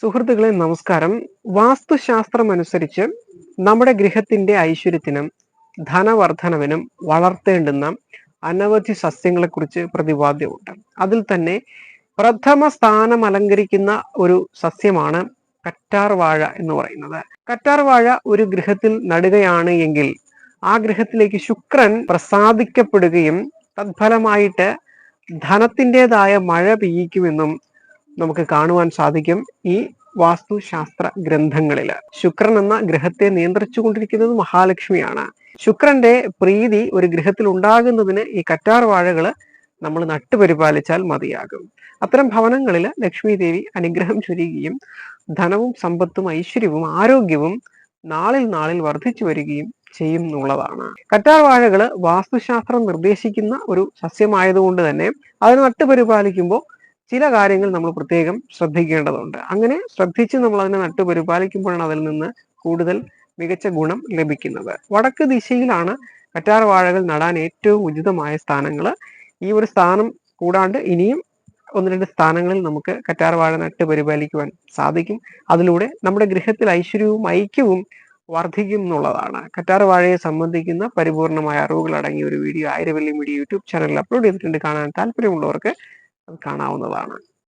സുഹൃത്തുക്കളെ നമസ്കാരം. വാസ്തുശാസ്ത്രം അനുസരിച്ച് നമ്മുടെ ഗൃഹത്തിന്റെ ഐശ്വര്യത്തിനും ധനവർദ്ധനവിനും വളർത്തേണ്ടുന്ന അനവധി സസ്യങ്ങളെക്കുറിച്ച് പ്രതിപാദ്യമുണ്ട്. അതിൽ തന്നെ പ്രഥമ സ്ഥാനം അലങ്കരിക്കുന്ന ഒരു സസ്യമാണ് കറ്റാർ വാഴ എന്ന് പറയുന്നത്. കറ്റാർ വാഴ ഒരു ഗൃഹത്തിൽ നടുകയാണ് എങ്കിൽ ആ ഗൃഹത്തിലേക്ക് ശുക്രൻ പ്രസാദിക്കപ്പെടുകയും തത്ഫലമായിട്ട് ധനത്തിന്റെതായ മഴ പെയ്യിക്കുമെന്നും നമുക്ക് കാണുവാൻ സാധിക്കും ഈ വാസ്തുശാസ്ത്ര ഗ്രന്ഥങ്ങളിൽ ശുക്രൻ എന്ന ഗ്രഹത്തെ നിയന്ത്രിച്ചു കൊണ്ടിരിക്കുന്നത് മഹാലക്ഷ്മിയാണ്. ശുക്രന്റെ പ്രീതി ഒരു ഗ്രഹത്തിൽ ഉണ്ടാകുന്നതിന് ഈ കറ്റാർ വാഴകൾ നമ്മൾ നട്ടുപരിപാലിച്ചാൽ മതിയാകും. അത്തരം ഭവനങ്ങളിൽ ലക്ഷ്മി ദേവി അനുഗ്രഹം ചൊരിയുകയും ധനവും സമ്പത്തും ഐശ്വര്യവും ആരോഗ്യവും നാളിൽ നാളിൽ വർദ്ധിച്ചു വരികയും ചെയ്യും എന്നുള്ളതാണ്. കറ്റാർ വാസ്തുശാസ്ത്രം നിർദ്ദേശിക്കുന്ന ഒരു സസ്യമായതുകൊണ്ട് തന്നെ അതിനെ നട്ടുപരിപാലിക്കുമ്പോൾ ചില കാര്യങ്ങൾ നമ്മൾ പ്രത്യേകം ശ്രദ്ധിക്കേണ്ടതുണ്ട്. അങ്ങനെ ശ്രദ്ധിച്ച് നമ്മൾ അതിനെ നട്ടു പരിപാലിക്കുമ്പോഴാണ് അതിൽ നിന്ന് കൂടുതൽ മികച്ച ഗുണം ലഭിക്കുന്നത്. വടക്ക് ദിശയിലാണ് കറ്റാർ വാഴകൾ നടാൻ ഏറ്റവും ഉചിതമായ സ്ഥാനങ്ങൾ ഈ ഒരു സ്ഥാനം കൂടാണ്ട് ഇനിയും ഒന്ന് രണ്ട് സ്ഥാനങ്ങളിൽ നമുക്ക് കറ്റാർ വാഴ നട്ട് പരിപാലിക്കുവാൻ സാധിക്കും. അതിലൂടെ നമ്മുടെ ഗൃഹത്തിൽ ഐശ്വര്യവും ഐക്യവും വർദ്ധിക്കും എന്നുള്ളതാണ്. കറ്റാർ വാഴയെ സംബന്ധിക്കുന്ന പരിപൂർണമായ അറിവുകൾ അടങ്ങിയ ഒരു വീഡിയോ ആയിരവല്ലി മീഡിയ യൂട്യൂബ് ചാനലിൽ അപ്ലോഡ് ചെയ്തിട്ടുണ്ട്. കാണാൻ താല്പര്യമുള്ളവർക്ക് അത് കാണാവുന്നതാണ്.